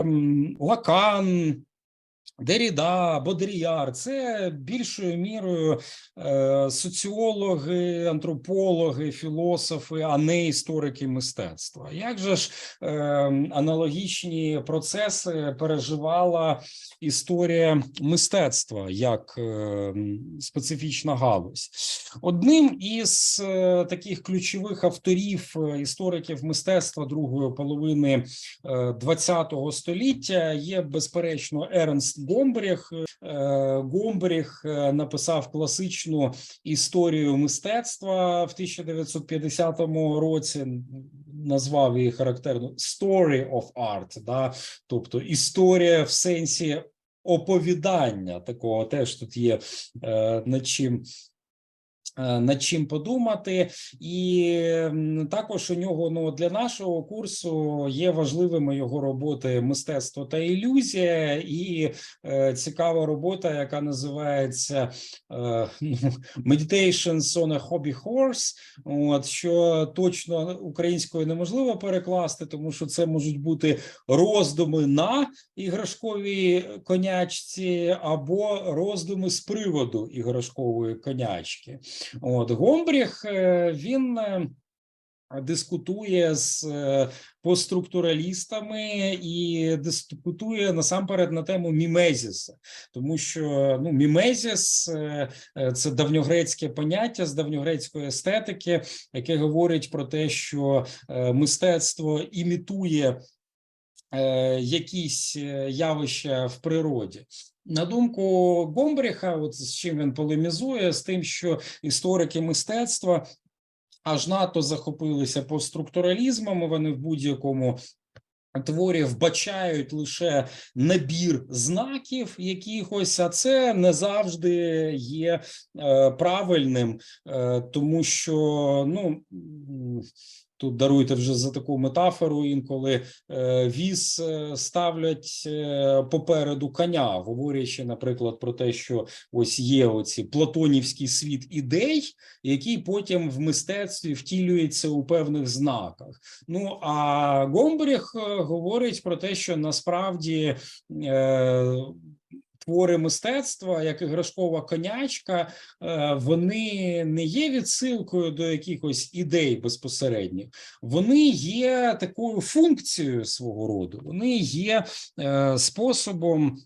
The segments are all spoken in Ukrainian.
Hum, Lacan, Деріда, Бодріяр це більшою мірою е, соціологи, антропологи, філософи, а не історики мистецтва. Як же ж е, аналогічні процеси переживала історія мистецтва як е, специфічна галузь? Одним із таких ключових авторів істориків мистецтва другої половини ХХ століття є безперечно Ернст Гомбріх. Е, Гомбріх е, написав класичну історію мистецтва в 1950 році. Назвав її характерно «Story of Art», да? тобто історія в сенсі оповідання такого теж тут є е, над чим над чим подумати, і також у нього ну для нашого курсу є важливими його роботи мистецтво та ілюзія, і е, цікава робота, яка називається е, ну, Meditations on a Hobby Horse. От що точно українською неможливо перекласти, тому що це можуть бути роздуми на іграшковій конячці або роздуми з приводу іграшкової конячки. От Гомбріх е, він е, дискутує з е, постструктуралістами і дискутує насамперед на тему мімезіса, тому що ну мімезіс це давньогрецьке поняття з давньогрецької естетики, яке говорить про те, що мистецтво імітує якісь явища в природі. На думку Гомбріха, от з чим він полемізує, з тим, що історики мистецтва аж надто захопилися постструктуралізмом, вони в будь-якому творі вбачають лише набір знаків якихось, а це не завжди є е, правильним, е, тому що ну. Тут даруйте вже за таку метафору. Інколи е, віз е, ставлять е, попереду коня, говорячи, наприклад, про те, що ось є оці платонівський світ ідей, який потім в мистецтві втілюється у певних знаках. Ну а Гомбріх говорить про те, що насправді. Твори мистецтва, як іграшкова конячка, е, вони не є відсилкою до якихось ідей безпосередньо. Вони є такою функцією свого роду. Вони є е, способом.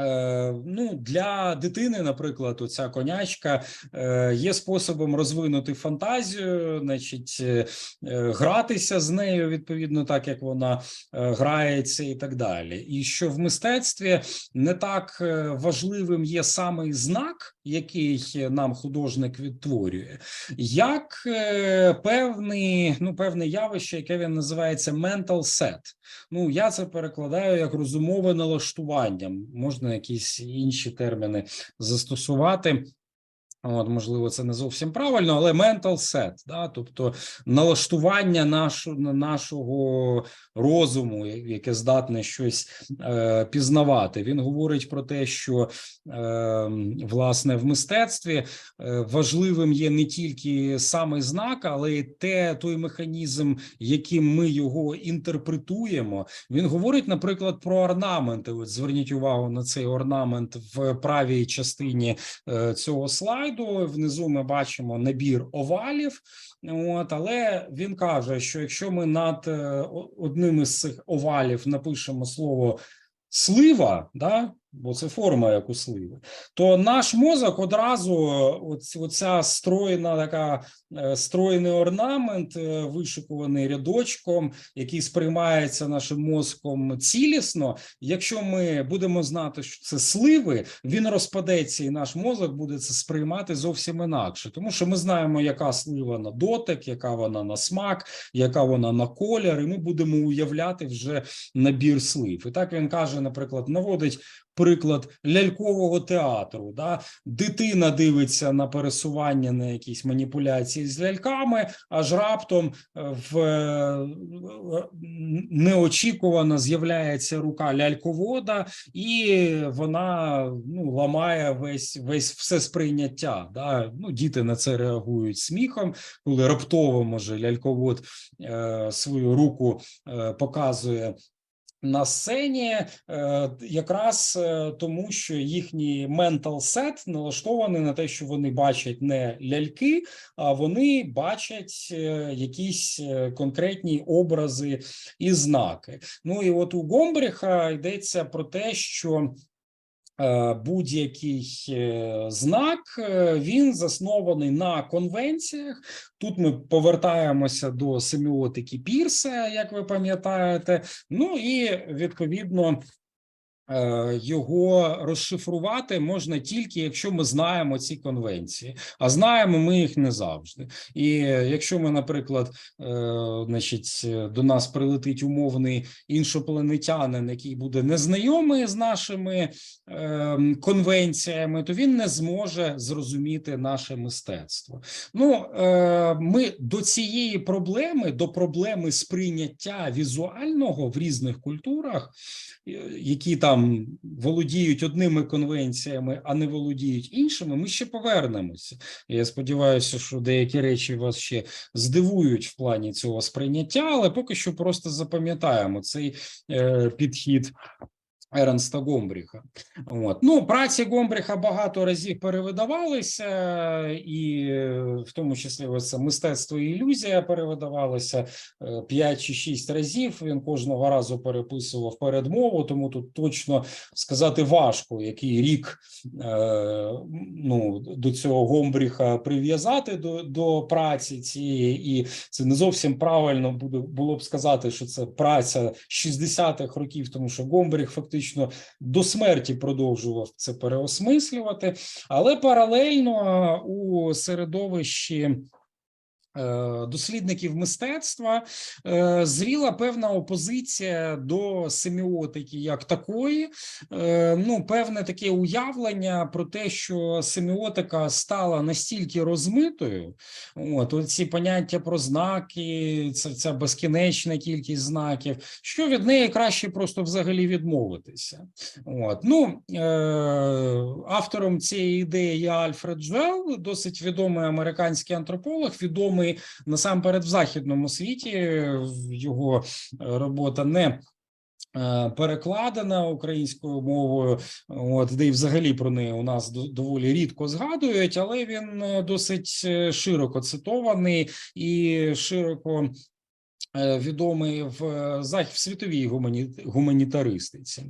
Е, Ну, для дитини, наприклад, оця конячка е, є способом розвинути фантазію, значить, е, гратися з нею відповідно, так як вона грається, і так далі. І що в мистецтві не так важливим є самий знак, який нам художник відтворює, як певний, ну, певне явище, яке він називається mental set. Ну, я це перекладаю як розумове налаштування. Можна якісь інші терміни застосувати. От, можливо, це не зовсім правильно, але mental set, да, тобто налаштування нашого, нашого розуму, яке здатне щось е, пізнавати. Він говорить про те, що е, власне в мистецтві е, важливим є не тільки самий знак, але й те той механізм, яким ми його інтерпретуємо. Він говорить, наприклад, про орнаменти. От зверніть увагу на цей орнамент в правій частині е, цього слайду. Внизу ми бачимо набір овалів. От, але він каже, що якщо ми над е, одним із цих овалів напишемо слово слива, да, бо це форма як у сливи, то наш мозок одразу оця стройна така е, стройний орнамент, е, вишикуваний рядочком, який сприймається нашим мозком цілісно. Якщо ми будемо знати, що це сливи, він розпадеться, і наш мозок буде це сприймати зовсім інакше, тому що ми знаємо, яка слива на дотик, яка вона на смак, яка вона на колір, і ми будемо уявляти вже набір слив. І так він каже, наприклад, наводить. Приклад лялькового театру, да дитина дивиться на пересування на якісь маніпуляції з ляльками, аж раптом е, в е, неочікувано з'являється рука ляльковода, і вона ну ламає весь весь все сприйняття. Да? Ну, діти на це реагують сміхом, коли раптово може ляльковод е, свою руку е, показує на сцені, е, якраз е, тому, що їхній ментал сет налаштований на те, що вони бачать не ляльки, а вони бачать е, якісь конкретні образи і знаки. Ну і от у Гомбріха йдеться про те, що будь-який е, знак е, він заснований на конвенціях. Тут ми повертаємося до семіотики Пірса, як ви пам'ятаєте. Ну і відповідно. Е, Його розшифрувати можна тільки якщо ми знаємо ці конвенції, а знаємо ми їх не завжди. І якщо ми, наприклад, е, значить, до нас прилетить умовний іншопланетянин, який буде незнайомий з нашими е, конвенціями, то він не зможе зрозуміти наше мистецтво. Ну, е, ми до цієї проблеми, до проблеми сприйняття візуального в різних культурах, які там володіють одними конвенціями, а не володіють іншими, ми ще повернемося. Я сподіваюся, що деякі речі вас ще здивують в плані цього сприйняття, але поки що просто запам'ятаємо цей е, підхід. Ернста Гомбріха. От. Ну, праці Гомбріха багато разів перевидавалися, і е, в тому числі це мистецтво і ілюзія перевидавалося 5 чи 6 разів. Він кожного разу переписував передмову, тому тут точно сказати важко, який рік е, ну, до цього Гомбріха прив'язати до, до праці цієї, і це не зовсім правильно буде було б сказати, що це праця 60-х років, тому що Гомбріх фактично до смерті продовжував це переосмислювати, але паралельно у середовищі. Е, Дослідників мистецтва е, зріла певна опозиція до семіотики як такої. Е, Ну, певне таке уявлення про те, що семіотика стала настільки розмитою, От ці поняття про знаки, це ця безкінечна кількість знаків, що від неї краще просто взагалі відмовитися. От ну автором цієї ідеї є Альфред Джвел, досить відомий американський антрополог, відомий насамперед в західному світі. Його е, робота не е, перекладена українською мовою, от де й взагалі про неї у нас до- доволі рідко згадують, але він е, досить широко цитований і широко. Е, Відомий в е, в світовій гумані- гуманітаристиці.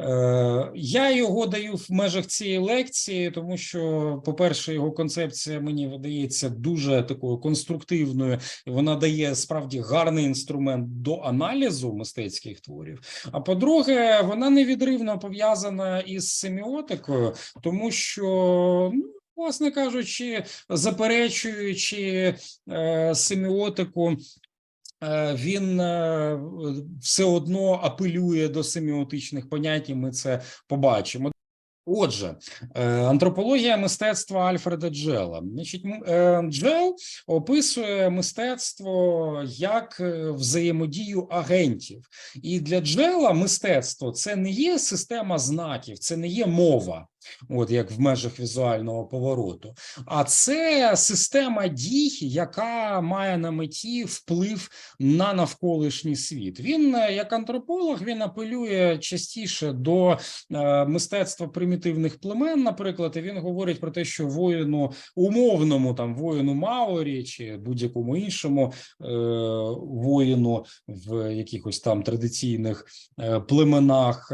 Е, Я його даю в межах цієї лекції, тому що, по-перше, його концепція мені видається дуже такою конструктивною. Вона дає справді гарний інструмент до аналізу мистецьких творів. А по-друге, вона невідривно пов'язана із семіотикою, тому що. ну, Власне кажучи, заперечуючи е, семіотику, він е, все одно апелює до семіотичних понять, і ми це побачимо. Отже, е, антропологія мистецтва Альфреда Джела. Значить, е, Джел описує мистецтво як е, взаємодію агентів, і для Джела мистецтво це не є система знаків, це не є мова. От як в межах візуального повороту, а це система дій, яка має на меті вплив на навколишній світ. Він, е, як антрополог, він апелює частіше до е, мистецтва примітивних племен, наприклад, і він говорить про те, що воїну умовному там воїну Маорі чи будь-якому іншому е, воїну в якихось там традиційних е, племенах.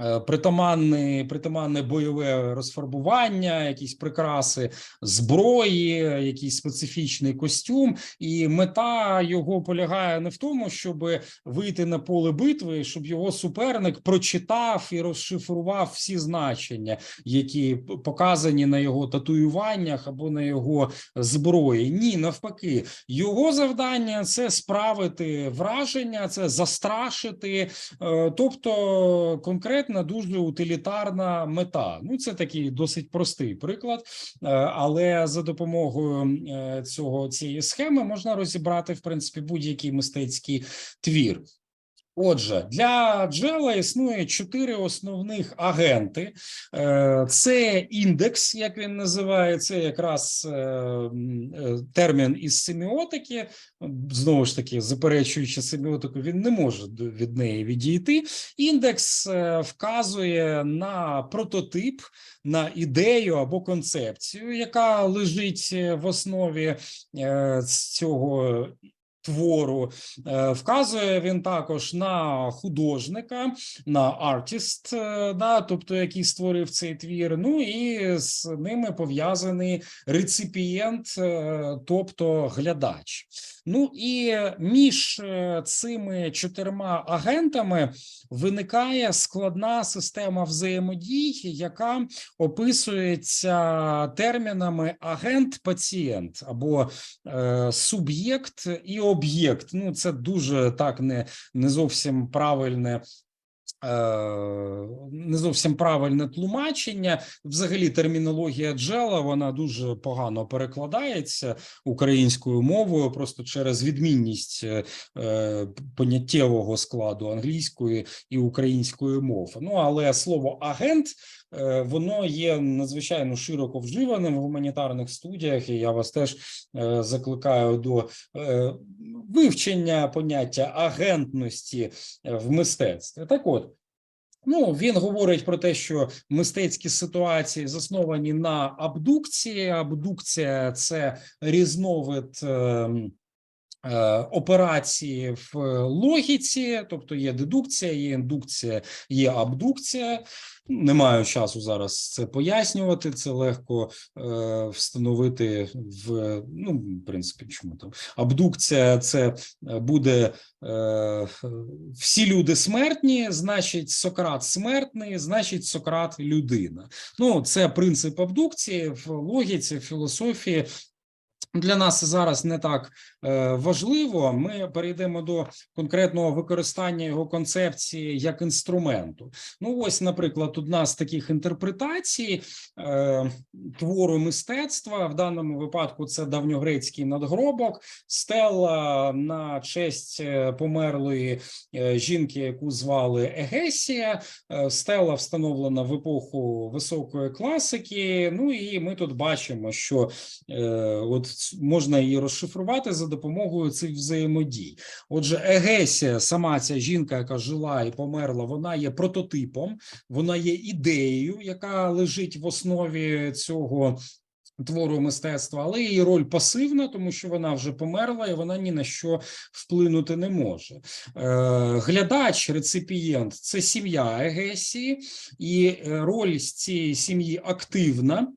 Е, Притаманне, притаманне бойове розфарбування, якісь прикраси зброї, якийсь специфічний костюм, і мета його полягає не в тому, щоб вийти на поле битви, щоб його суперник прочитав і розшифрував всі значення, які показані на його татуюваннях або на його зброї. Ні, навпаки, його завдання це справити враження, це застрашити, е, тобто конкретна дуже утилітарна мета. Ну це такий досить простий приклад, е, але за допомогою е, цього цієї схеми можна розібрати в принципі будь-який мистецький твір. Отже, для джела існує чотири основних агенти. Е, Це індекс, як він називає, це якраз е, е, термін із семіотики. Знову ж таки, заперечуючи семіотику, він не може від неї відійти. Індекс вказує на прототип, на ідею або концепцію, яка лежить в основі цього твору. Е, Вказує він також на художника, на артіст, е, да, тобто який створив цей твір. Ну і з ними пов'язаний реципієнт, е, тобто глядач. Ну і між е, цими чотирма агентами виникає складна система взаємодій, яка описується термінами агент-пацієнт або е, суб'єкт і об'єкт. Ну, це дуже так не, не зовсім правильне. Е, Не зовсім правильне тлумачення. Взагалі, термінологія джела вона дуже погано перекладається українською мовою, просто через відмінність е, е, поняттєвого складу англійської і української мов. Ну але слово агент воно є надзвичайно широко вживаним в гуманітарних студіях, і я вас теж закликаю до вивчення поняття агентності в мистецтві. Так от. Ну, він говорить про те, що мистецькі ситуації засновані на абдукції. Абдукція це різновид е, операції в логіці, тобто є дедукція, є індукція, є абдукція. Не маю часу зараз це пояснювати. Це легко е, встановити в ну, в принципі, чому там абдукція це е, буде е, всі люди смертні, значить, Сократ смертний, значить, Сократ людина. Ну, це принцип абдукції в логіці, в філософії. Для нас зараз не так е, важливо. Ми перейдемо до конкретного використання його концепції як інструменту. Ну, ось, наприклад, одна з таких інтерпретацій е, твору мистецтва. В даному випадку це давньогрецький надгробок, стела на честь е, померлої е, жінки, яку звали Егесія. Стела встановлена в епоху високої класики. Ну і ми тут бачимо, що е, от можна її розшифрувати за допомогою цих взаємодій. Отже, Егесія, сама ця жінка, яка жила і померла, вона є прототипом, вона є ідеєю, яка лежить в основі цього. Твору мистецтва, але її роль пасивна, тому що вона вже померла і вона ні на що вплинути не може. Е, глядач, реципієнт це сім'я Егесії, і е, роль цієї сім'ї активна.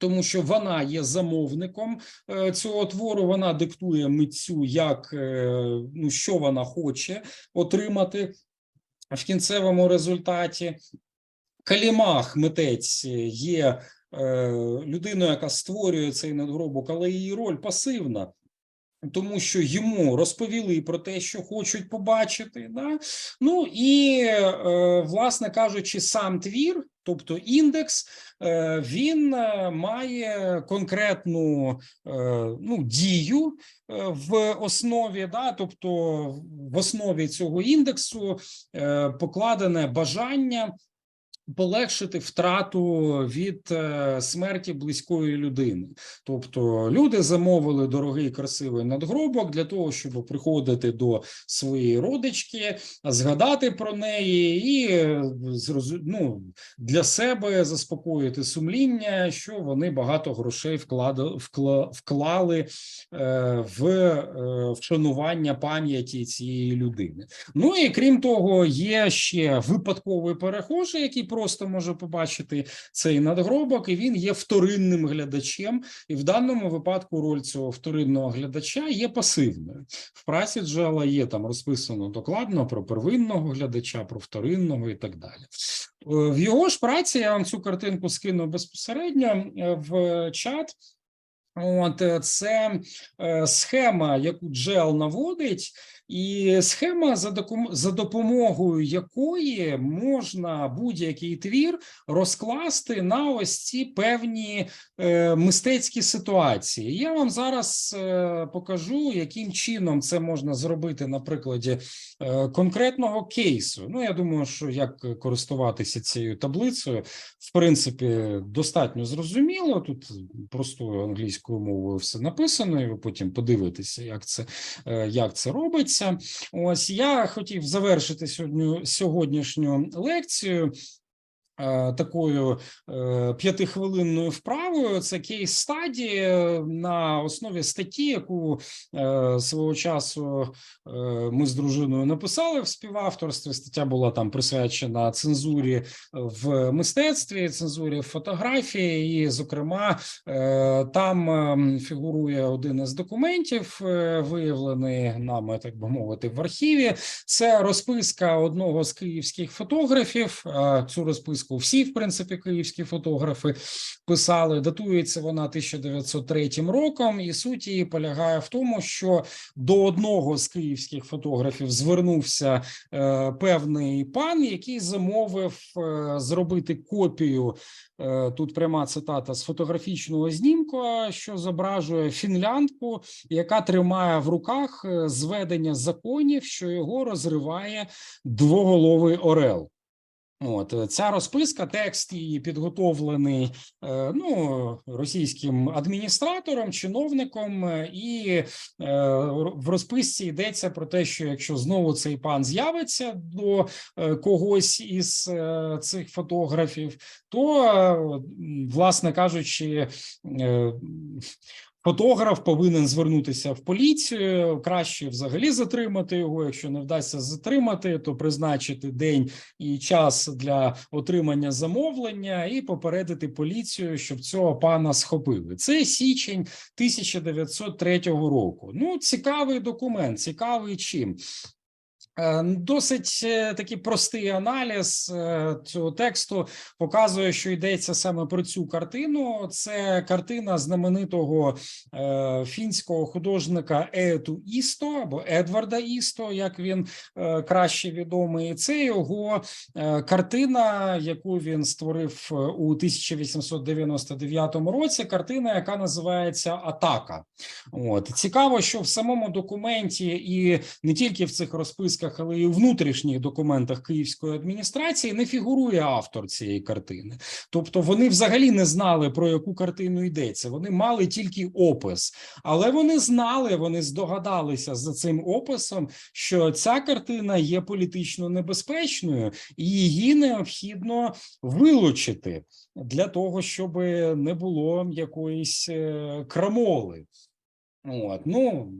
Тому що вона є замовником е, цього твору, вона диктує митцю, як е, ну що вона хоче отримати в кінцевому результаті. Калімах митець є е, людиною, яка створює цей надгробок, але її роль пасивна. Тому що йому розповіли про те, що хочуть побачити, да? ну і е, власне кажучи, сам твір, тобто індекс, е, він е, має конкретну е, ну, дію в основі, да? тобто в основі цього індексу покладене бажання полегшити втрату від е, смерті близької людини. Тобто люди замовили дорогий красивий надгробок для того, щоб приходити до своєї родички, згадати про неї і е, ну, для себе заспокоїти сумління, що вони багато грошей вклада, вкла, вклали е, в вшанування пам'яті цієї людини. Ну і крім того, є ще випадковий перехожий, який просто може побачити цей надгробок, і він є вторинним глядачем. І в даному випадку роль цього вторинного глядача є пасивною. В праці джела є там розписано докладно про первинного глядача, про вторинного і так далі. Е, В його ж праці я вам цю картинку скину безпосередньо е, в чат. От е, це схема, яку Джел наводить, і схема, за допомогою якої можна будь-який твір розкласти на ось ці певні е, мистецькі ситуації. Я вам зараз е, покажу, яким чином це можна зробити на прикладі е, конкретного кейсу. Ну, я думаю, що як користуватися цією таблицею, в принципі, достатньо зрозуміло. Тут простою англійською мовою все написано, і ви потім подивитеся, як це, як це робиться. Ось я хотів завершити сьогодні сьогоднішню лекцію. Е, Такою е, п'ятихвилинною вправою це кейс стаді на основі статті, яку е, свого часу ми з дружиною написали в співавторстві. Стаття була там присвячена цензурі в мистецтві, цензурі фотографії, і, зокрема, там ем, фігурує один із документів, виявлений нами, так би мовити, в архіві. Це розписка одного з київських фотографів. Цю розписку всі, в принципі, київські фотографи писали. Датується вона 1903 роком, і суть її полягає в тому, що до одного з київських фотографів звернувся е, певний пан, який замовив е, зробити копію. е, Тут пряма цитата з фотографічного знімку, що зображує фінляндку, яка тримає в руках е, зведення законів, що його розриває двоголовий орел. От е, ця розписка, текст її підготовлений е, ну російським адміністратором, чиновником, е, і в розписці йдеться про те, що якщо знову цей пан з'явиться до когось із цих фотографів, то власне кажучи. Фотограф повинен звернутися в поліцію. Краще взагалі затримати його. Якщо не вдасться затримати, то призначити день і час для отримання замовлення і попередити поліцію, щоб цього пана схопили. Це січень 1903 року. Ну, цікавий документ, цікавий чим. Е, Досить е, такий простий аналіз е, цього тексту показує, що йдеться саме про цю картину. Це картина знаменитого фінського художника Еету Істо або Едварда Істо, як він краще відомий. Це його картина, яку він створив у 1899 році. Картина, яка називається Атака. От цікаво, що в самому документі і не тільки в цих розписках, але й у внутрішніх документах Київської адміністрації не фігурує автор цієї картини. Тобто вони взагалі не знали про яку картину йдеться. Вони мали тільки опис, але вони знали, вони здогадалися за цим описом, що ця картина є політично небезпечною, і її необхідно вилучити для того, щоб не було якоїсь е, крамоли. От, ну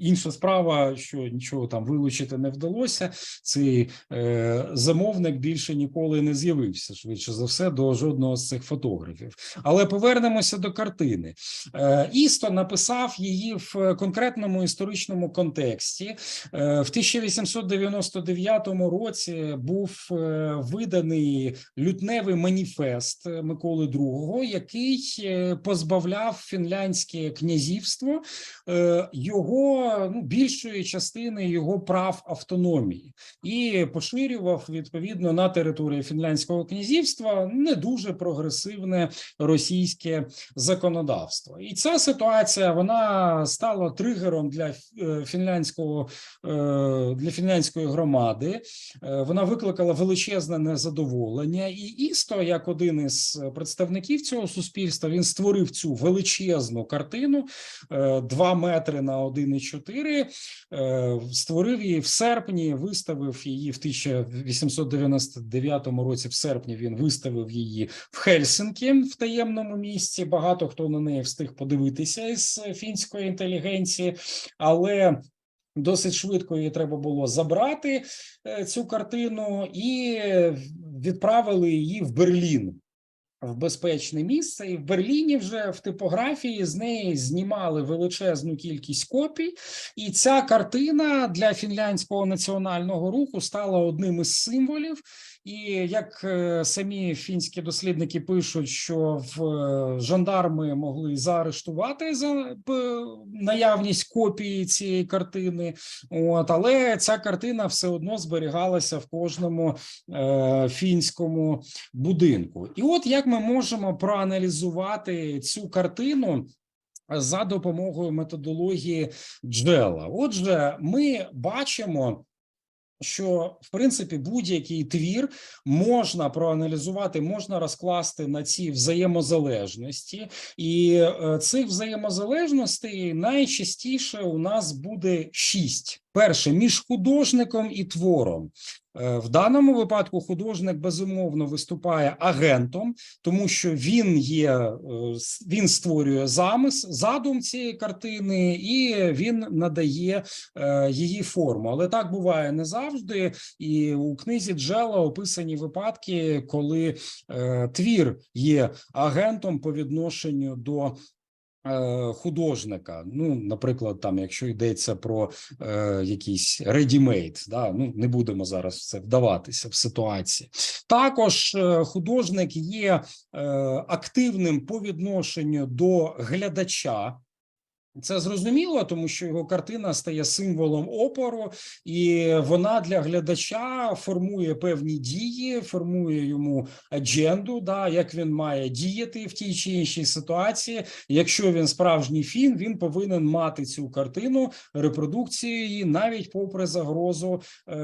інша справа, що нічого там вилучити не вдалося. Цей е, замовник більше ніколи не з'явився швидше за все до жодного з цих фотографів. Але повернемося до картини. Е, Істо написав її в конкретному історичному контексті. Е, в 1899 році був е, виданий лютневий маніфест Миколи II, який е, позбавляв фінляндське князівство е, його ну, більшої частини його прав автономії і поширював відповідно на території фінляндського князівства не дуже прогресивне російське законодавство. І ця ситуація вона стала тригером для е, фінляндського е, для фінляндської громади. Вона викликала величезне незадоволення, і Істо, як один із представників цього суспільства, він створив цю величезну картину 2 метри на 1,4, е, створив її в серпні, виставив її в 1899 році. В серпні він виставив її в Хельсинкі в таємному місці. Багато хто на неї встиг подивитися із фінської інтелігенції, але Досить швидко її треба було забрати е, цю картину і відправили її в Берлін. В безпечне місце, і в Берліні вже в типографії з неї знімали величезну кількість копій, і ця картина для фінляндського національного руху стала одним із символів. І як е, самі фінські дослідники пишуть, що в е, жандарми могли заарештувати за наявність копії цієї картини, от але ця картина все одно зберігалася в кожному е, фінському будинку. І от як ми можемо проаналізувати цю картину за допомогою методології Джела. Отже, ми бачимо. Що в принципі будь-який твір можна проаналізувати, можна розкласти на ці взаємозалежності, і е, цих взаємозалежностей найчастіше у нас буде шість. Перше між художником і твором. Е, В даному випадку художник безумовно виступає агентом, тому що він є е, він створює замис, задум цієї картини, і він надає е, її форму. Але так буває не завжди. І у книзі Джела описані випадки, коли твір є агентом по відношенню до. Е, Художника, ну, наприклад, там, якщо йдеться про е, якийсь ready-made, да, ну не будемо зараз в це вдаватися в ситуації. Також е, художник є е, активним по відношенню до глядача. Це зрозуміло, тому що його картина стає символом опору, і вона для глядача формує певні дії, формує йому адженду, да, як він має діяти в тій чи іншій ситуації. Якщо він справжній фін, він повинен мати цю картину, репродукцію її, навіть попри загрозу е,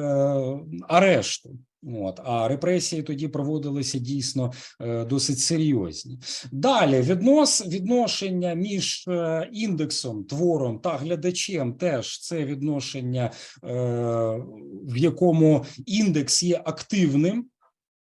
арешту. От а репресії тоді проводилися дійсно е, досить серйозні. Далі віднос відношення між е, індексом, твором та глядачем теж це відношення, е, в якому індекс є активним.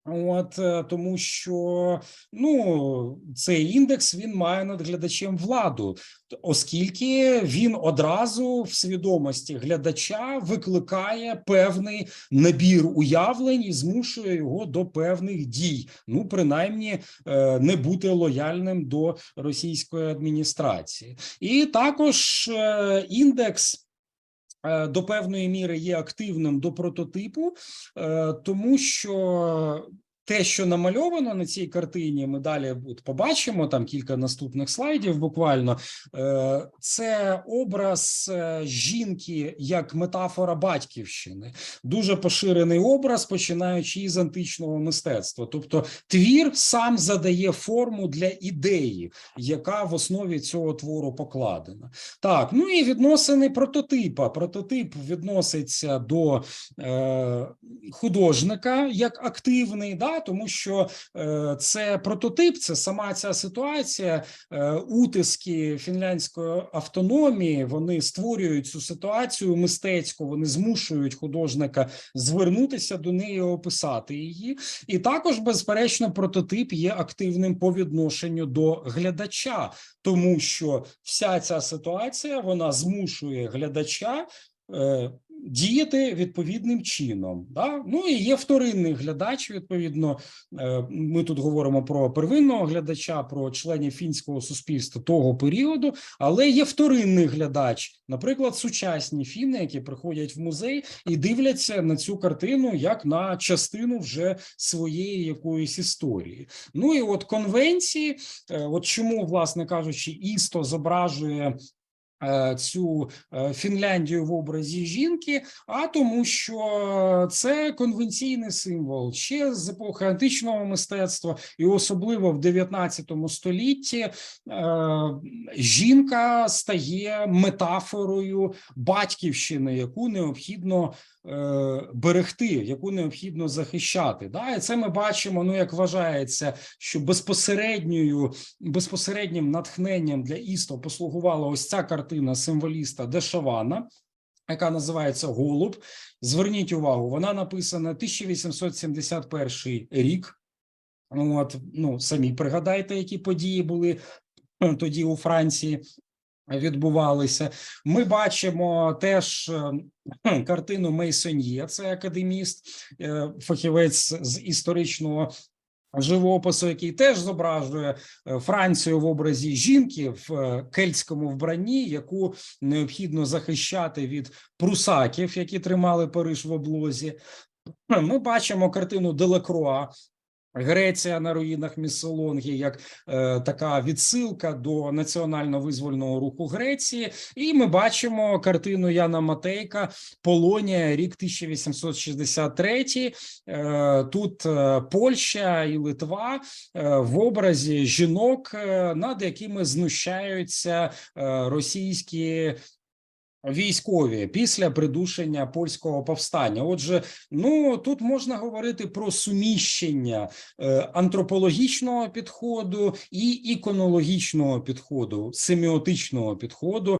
От е, тому, що ну цей індекс він має над глядачем владу, оскільки він одразу в свідомості глядача викликає певний набір уявлень і змушує його до певних дій. Ну, принаймні, е, не бути лояльним до російської адміністрації, і також е, індекс. Е, До певної міри є активним до прототипу, е, тому що те, що намальовано на цій картині, ми далі побачимо там кілька наступних слайдів. Буквально е, це образ е, жінки як метафора батьківщини, дуже поширений образ, починаючи із античного мистецтва. Тобто, твір сам задає форму для ідеї, яка в основі цього твору покладена. Так, ну і відносини прототипа. Прототип відноситься до е, художника як активний, да, тому що е, це прототип, це сама ця ситуація, е, утиски фінляндської автономії. Вони створюють цю ситуацію мистецьку, вони змушують художника звернутися до неї, описати її. І також, безперечно, прототип є активним по відношенню до глядача, тому що вся ця ситуація вона змушує глядача. Діяти відповідним чином, да ну і є вторинний глядач. Відповідно, е, ми тут говоримо про первинного глядача, про членів фінського суспільства того періоду, але є вторинний глядач, наприклад, сучасні фіни, які приходять в музей і дивляться на цю картину як на частину вже своєї якоїсь історії. Ну і от конвенції, е, от чому, власне кажучи, істо зображує. Е, Цю е, Фінляндію в образі жінки, а тому, що це конвенційний символ ще з епохи античного мистецтва, і особливо в 19 столітті е, жінка стає метафорою батьківщини, яку необхідно берегти, яку необхідно захищати. Да? І це ми бачимо. Ну як вважається, що безпосередньою безпосереднім натхненням для істо послугувала ось ця картина символіста Дешавана. Яка називається Голуб. Зверніть увагу, вона написана 1871 рік. От, ну, самі пригадайте, які події були е, тоді у Франції відбувалися. Ми бачимо теж е, картину Мейсоньє, це академіст, е, фахівець з історичного живопису, який теж зображує е, Францію в образі жінки в е, кельтському вбранні, яку необхідно захищати від прусаків, які тримали Париж в облозі. Ми бачимо картину Делакруа. Греція на руїнах Місолонгі як е, така відсилка до національно-визвольного руху Греції, і ми бачимо картину Яна Матейка Полонія, рік 1863. Е, тут е, Польща і Литва е, в образі жінок, е, над якими знущаються російські військові після придушення польського повстання. Отже, ну тут можна говорити про суміщення е, антропологічного підходу і іконологічного підходу, семіотичного підходу